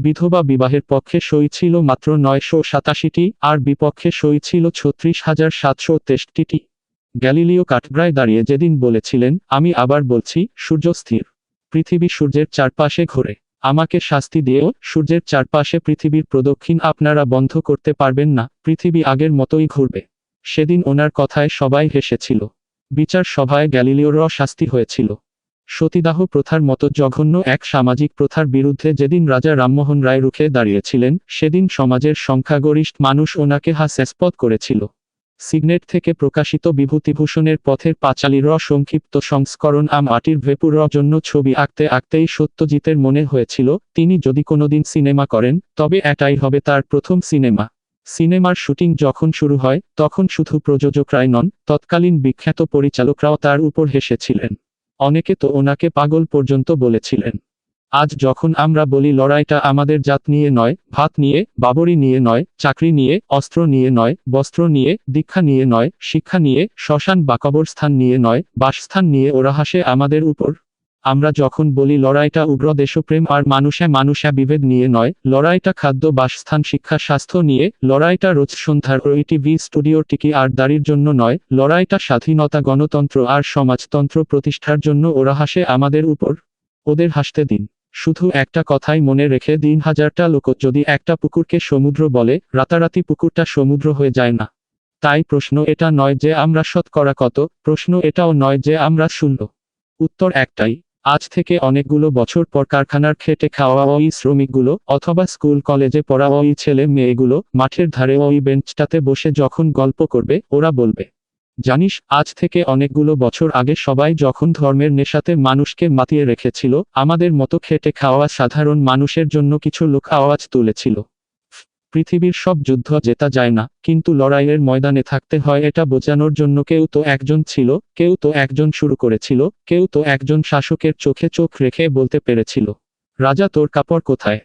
বিধবা বিবাহের পক্ষে সই ছিল মাত্র নয়শো সাতাশিটি, আর বিপক্ষে সই ছিল ছত্রিশ হাজার সাতশো তেষট্টিটি গ্যালিলিও কাঠগ্রায় দাঁড়িয়ে যেদিন বলেছিলেন, আমি আবার বলছি, সূর্য স্থির। পৃথিবী সূর্যের চারপাশে ঘোরে। আমাকে শাস্তি দিয়েও সূর্যের চারপাশে পৃথিবীর প্রদক্ষিণ আপনারা বন্ধ করতে পারবেন না। পৃথিবী আগের মতোই ঘুরবে। সেদিন ওনার কথায় সবাই হেসেছিল। বিচার সভায় গ্যালিলিওর শাস্তি হয়েছিল। সতীদাহ প্রথার মতো জঘন্য এক সামাজিক প্রথার বিরুদ্ধে যেদিন রাজা রামমোহন রায় রুখে দাঁড়িয়েছিলেন, সেদিন সমাজের সংখ্যাগরিষ্ঠ মানুষ ওনাকে হাস্যাস্পদ করেছিল। সিগনেট থেকে প্রকাশিত বিভূতিভূষণের পথের পাঁচালীর সংক্ষিপ্ত সংস্করণ আম আটির ভেপুর জন্য ছবি আঁকতে আঁকতেই সত্যজিতের মনে হয়েছিল, তিনি যদি কোনোদিন সিনেমা করেন, তবে এটাই হবে তার প্রথম সিনেমা। সিনেমার শুটিং যখন শুরু হয়, তখন শুধু প্রযোজকরাই নন, তৎকালীন বিখ্যাত পরিচালকরাও তার উপর হেসেছিলেন। অনেকে তো ওনাকে পাগল পর্যন্ত বলেছিলেন। আজ যখন আমরা বলি লড়াইটা আমাদের জাত নিয়ে নয়, ভাত নিয়ে, বাবরি নিয়ে নয়, চাকরি নিয়ে, অস্ত্র নিয়ে নয়, বস্ত্র নিয়ে, দীক্ষা নিয়ে নয়, শিক্ষা নিয়ে, শ্মশান বা কবরস্থান নিয়ে নয়, বাসস্থান নিয়ে ওরা হাসে আমাদের উপর। আমরা যখন বলি লড়াইটা উগ্র দেশপ্রেম আর মানুষে মানুষে বিভেদ নিয়ে নয়, লড়াইটা খাদ্য, বাসস্থান, শিক্ষা, স্বাস্থ্য নিয়ে, লড়াইটা রোজ সন্ধ্যার ওই টিভি স্টুডিও টিকি আর দাড়ির জন্য নয়, লড়াইটা স্বাধীনতা, গণতন্ত্র আর সমাজতন্ত্র প্রতিষ্ঠার জন্য ওরা হাসে আমাদের উপর, ওদের হাসতে দিন। শুধু একটা কথাই মনে রেখে দিন, হাজারটা লোক যদি একটা পুকুরকে সমুদ্র বলে, রাতারাতি পুকুরটা সমুদ্র হয়ে যায় না। তাই প্রশ্ন এটা নয় যে আমরা শতকরা কত, প্রশ্ন এটাও নয় যে আমরা শূন্য। উত্তর একটাই আজ থেকে অনেকগুলো বছর পর কারখানার খেটে খাওয়া ওই শ্রমিকগুলো অথবা স্কুল, কলেজে পড়া ওই ছেলে মেয়েগুলো মাঠের ধারে ওই বেঞ্চটাতে বসে যখন গল্প করবে, ওরা বলবে, জানিস, আজ থেকে অনেকগুলো বছর আগে সবাই যখন ধর্মের নেশাতে মানুষকে মাতিয়ে রেখেছিল, আমাদের মতো খেটে খাওয়া সাধারণ মানুষের জন্য কিছু লোক আওয়াজ তুলেছিল। পৃথিবীর সব যুদ্ধ জেতা যায় না, কিন্তু লড়াইয়ের ময়দানে থাকতে হয় এটা বোঝানোর জন্য কেউ তো একজন ছিল, কেউ তো একজন শুরু করেছিল, কেউ তো একজন শাসকের চোখে চোখ রেখে বলতে পেরেছিল। রাজা তোর কাপড় কোথায়?